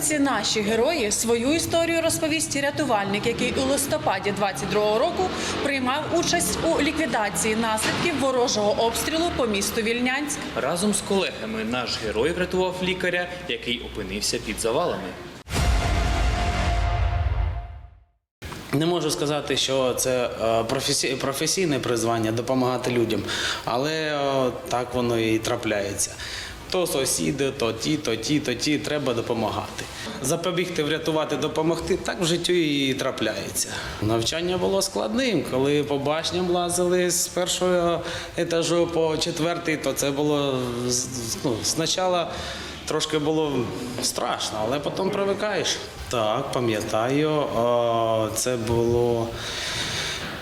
Рубриці Наші герої свою історію розповість рятувальник, який у листопаді 22-го року приймав участь у ліквідації наслідків ворожого обстрілу по місту Вільнянськ. Разом з колегами наш герой врятував лікаря, який опинився під завалами. Не можу сказати, що це е, професійне призвання допомагати людям, але е, так воно і трапляється. То сусіди, то ті, то ті, то ті, треба допомагати. Запобігти, врятувати, допомогти так в життю і трапляється. Навчання було складним. Коли по башням лазили з першого етажу по четвертий, то це було ну, спочатку Трошки було страшно, але потім привикаєш. Так, пам'ятаю, це було.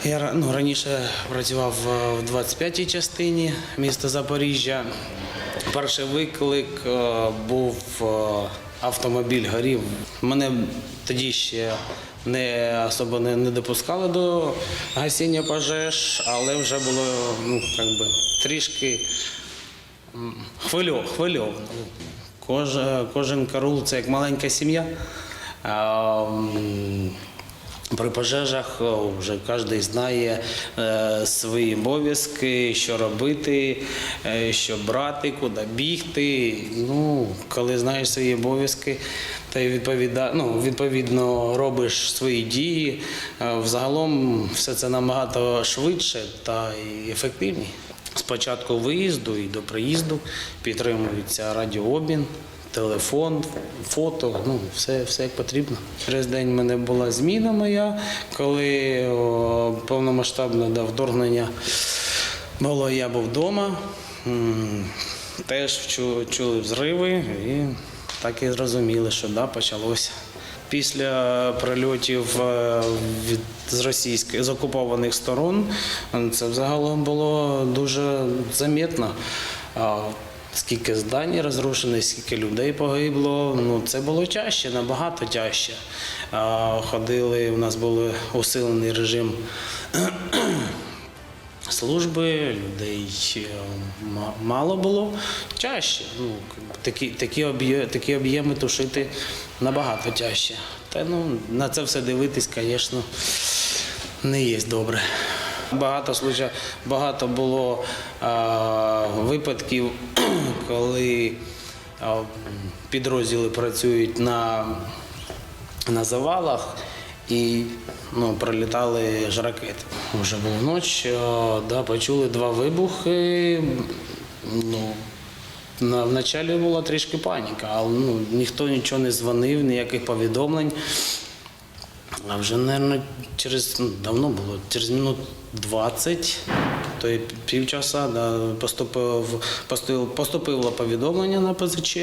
Я ну, раніше працював в 25-й частині міста Запоріжжя. Перший виклик е, був е, автомобіль горів. Мене тоді ще не особо не, не допускали до гасіння пожеж, але вже було ну, би, трішки Хвильов, хвильовано. Кожен, карул це як маленька сім'я. При пожежах вже кожен знає е, свої обов'язки, що робити, е, що брати, куди бігти. Ну, коли знаєш свої обов'язки, та й відповіда, ну, відповідно робиш свої дії. е, Взагалом все це набагато швидше та й ефективніше. З початку виїзду і до приїзду підтримується радіообмін, телефон, фото, ну все, все як потрібно. Через день в мене була зміна моя, коли повномасштабне вторгнення було, я був вдома. Теж чули взриви і так і зрозуміли, що да, почалося. Після прильотів е, від з російських з окупованих сторон це взагалом було дуже замітно. Скільки здань розрушено, скільки людей погибло. Ну це було тяжче, набагато тяжче. Ходили, у нас був усилений режим служби, людей е, мало було. Чаще. Ну, такі, такі, об'є, такі об'єми тушити набагато тяжче. Та ну, на це все дивитись, звісно, не є добре. Багато случаїв, багато було випадків, коли підрозділи працюють на на завалах і ну, пролітали ж ракети. Вже була ніч, да, почули два вибухи. Ну, на, вначалі була трішки паніка, але ну, ніхто нічого не дзвонив, ніяких повідомлень. А вже, мабуть, через ну, давно було, через минут 20, то й півчаса да, поступив, поступило, поступило повідомлення на ПЗЧ,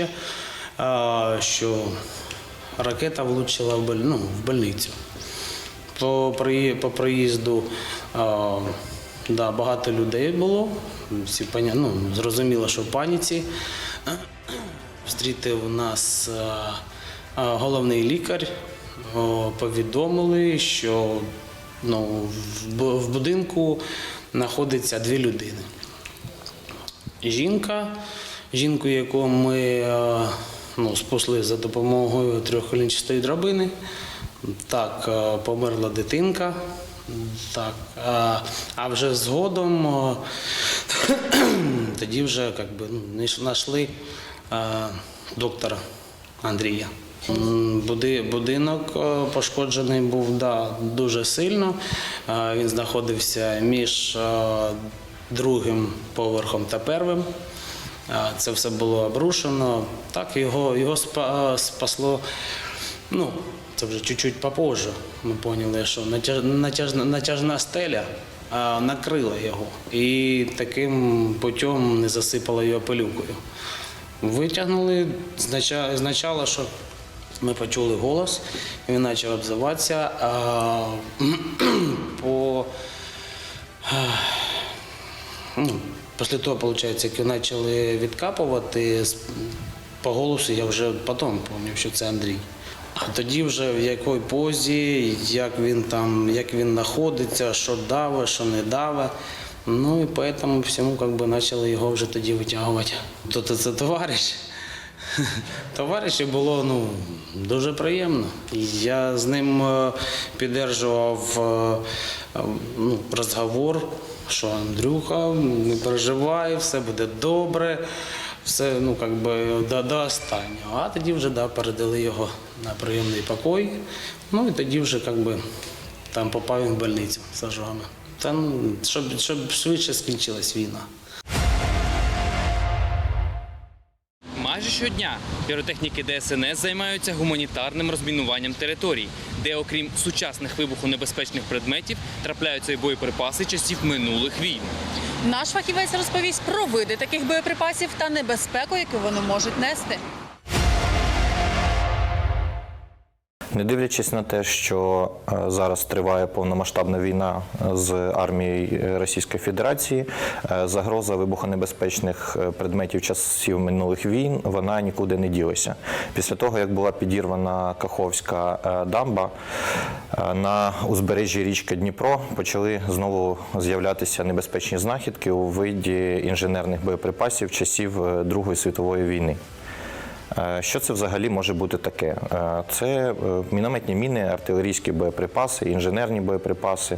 а, що ракета влучила в, ну, в больницю. По, при, по приїзду а, да, багато людей було. Всі поня... ну, зрозуміло, що в паніці. Встрітив нас а, а, головний лікар. Повідомили, що ну, в, будинку знаходиться дві людини. Жінка, жінку, яку ми е, ну, спасли за допомогою трьохколінчастої драбини. Так, е, померла дитинка. Так, а, а вже згодом е, тоді вже як би, ну, знайшли е, доктора Андрія. Буди- Будинок е, пошкоджений був да, дуже сильно. Е, Він знаходився між е, другим поверхом та первим. Це все було обрушено. Так його, його спасло. Ну, це вже чуть-чуть попозже. Ми поняли, що натяж, натяжна, натяжна стеля накрила його. І таким путем не засипала його пилюкою. Витягнули спочатку, що ми почули голос, він почав обзиватися. По, ну, після того, виходить, як його почали відкапувати, по голосу я вже потім пам'ятаю, що це Андрій. А тоді вже в якій позі, як він там, як він знаходиться, що даве, що не даве. Ну і поэтому всьому как би почали його вже тоді витягувати. То це товариш. Товариші було ну, дуже приємно. Я з ним е, підтримував е, ну, розговор, що Андрюха, не переживай, все буде добре, все ну, как би, до, до останнього. А тоді вже да, передали його на прийомний покой. Ну і тоді вже как би, там попав він в больницю з ожогами. Та, ну, щоб, щоб швидше скінчилась війна. Щодня піротехніки ДСНС займаються гуманітарним розмінуванням територій, де, окрім сучасних вибухонебезпечних предметів, трапляються й боєприпаси часів минулих війн. Наш фахівець розповість про види таких боєприпасів та небезпеку, яку вони можуть нести. Не дивлячись на те, що е, зараз триває повномасштабна війна з армією Російської Федерації, е, загроза вибухонебезпечних е, предметів часів минулих війн вона нікуди не ділася. Після того, як була підірвана Каховська е, дамба е, на узбережжі річки Дніпро, почали знову з'являтися небезпечні знахідки у виді інженерних боєприпасів часів е, Другої світової війни. Е, Що це взагалі може бути таке? Е, Це е, мінометні міни, артилерійські боєприпаси, інженерні боєприпаси,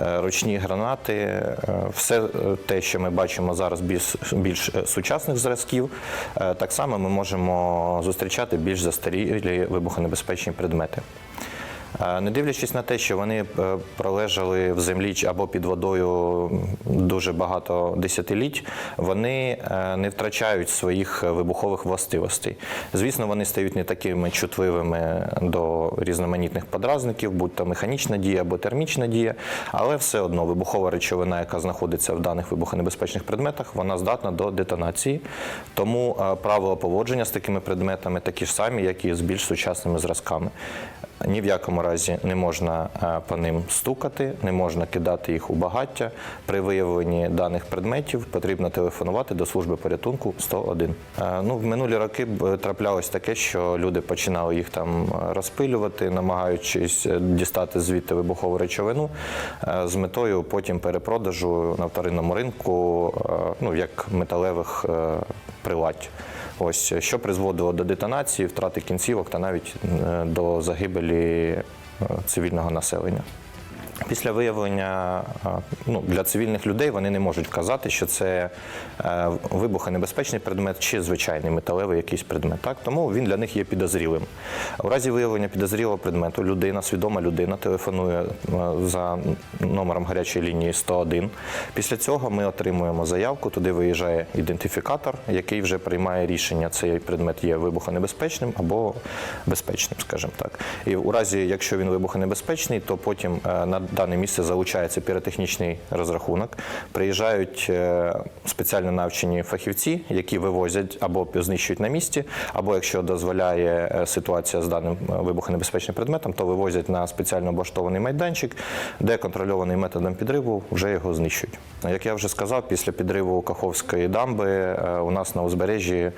ручні гранати, все те, що ми бачимо зараз більш, сучасних зразків. Так само ми можемо зустрічати більш застарілі вибухонебезпечні предмети. Е, Не дивлячись на те, що вони е, пролежали в землі або під водою дуже багато десятиліть, вони е, не втрачають своїх вибухових властивостей. Звісно, вони стають не такими чутливими до різноманітних подразників, будь то механічна дія або термічна дія, але все одно вибухова речовина, яка знаходиться в даних вибухонебезпечних предметах, вона здатна до детонації. Тому е, правила поводження з такими предметами такі ж самі, як і з більш сучасними зразками. Ні в якому разі не можна е, по ним стукати, не можна кидати їх у багаття. При виявленні даних предметів потрібно телефонувати до служби порятунку 101. Е, Ну, в минулі роки траплялось таке, що люди починали їх там е, розпилювати, намагаючись е, дістати звідти вибухову речовину е, з метою потім перепродажу на вторинному ринку, е, ну як металевих е, приладь. Ось що призводило до детонації, втрати кінцівок та навіть е, до загибелі е, цивільного населення. Після виявлення е, ну, для цивільних людей вони не можуть вказати, що це е, вибухонебезпечний предмет чи звичайний металевий якийсь предмет. Так? Тому він для них є підозрілим. У разі виявлення підозрілого предмету людина, свідома людина, телефонує е, за номером гарячої лінії 101. Після цього ми отримуємо заявку, туди виїжджає ідентифікатор, який вже приймає рішення, цей предмет є вибухонебезпечним або безпечним, скажімо так. І у разі, якщо він вибухонебезпечний, то потім на дане місце залучається піротехнічний розрахунок. Приїжджають е, спеціально навчені фахівці, які вивозять або знищують на місці, або якщо дозволяє е, ситуація з даним е, вибухонебезпечним предметом, то вивозять на спеціально облаштований майданчик, де контрольований методом підриву вже його знищують. Як я вже сказав, після підриву Каховської дамби у нас на узбережжі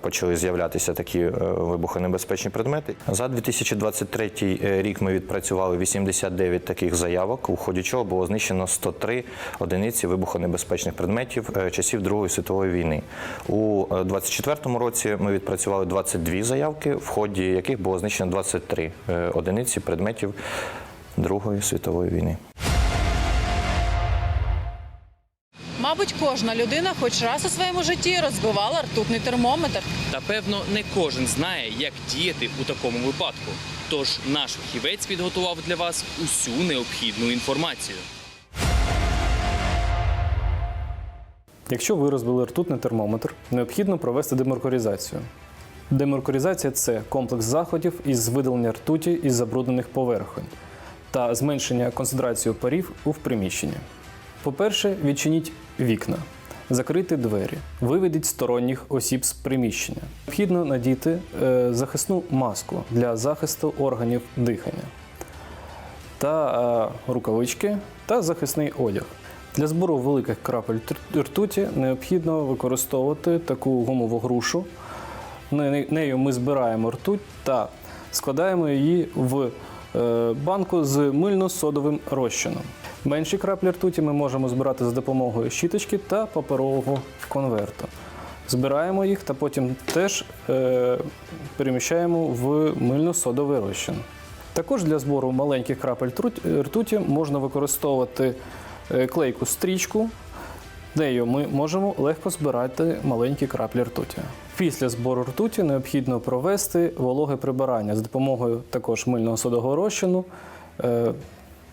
почали з'являтися такі вибухонебезпечні предмети. За 2023 рік ми відпрацювали 89 таких заявок, у ході чого було знищено 103 одиниці вибухонебезпечних предметів е, часів Другої світової війни. У 2024 році ми відпрацювали 22 заявки, в ході яких було знищено 23 е, одиниці предметів Другої світової війни. Мабуть, кожна людина хоч раз у своєму житті розбивала ртутний термометр. Та певно, не кожен знає, як діяти у такому випадку. Тож наш фахівець підготував для вас усю необхідну інформацію. Якщо ви розбили ртутний термометр, необхідно провести демеркуризацію. Демеркуризація це комплекс заходів із видалення ртуті із забруднених поверхонь та зменшення концентрації парів у приміщенні. По-перше, відчиніть вікна, закрити двері, виведіть сторонніх осіб з приміщення. Необхідно надіти е, захисну маску для захисту органів дихання та е, рукавички та захисний одяг. Для збору великих крапель ртуті необхідно використовувати таку гумову грушу. Нею ми збираємо ртуть та складаємо її в банку з мильно-содовим розчином. Менші краплі ртуті ми можемо збирати за допомогою щіточки та паперового конверту. Збираємо їх та потім теж е, переміщаємо в мильно-содовий розчин. Також для збору маленьких крапель ртуті можна використовувати е, клейку стрічку, нею ми можемо легко збирати маленькі краплі ртуті. Після збору ртуті необхідно провести вологе прибирання з допомогою також мильного содового розчину, е,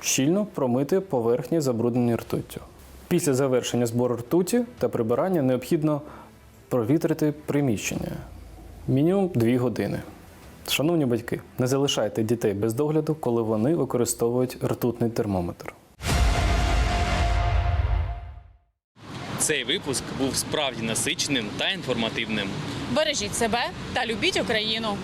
щільно промити поверхні, забруднені ртуттю. Після завершення збору ртуті та прибирання необхідно провітрити приміщення мінімум 2 години. Шановні батьки, не залишайте дітей без догляду, коли вони використовують ртутний термометр. Цей випуск був справді насиченим та інформативним. Бережіть себе та любіть Україну.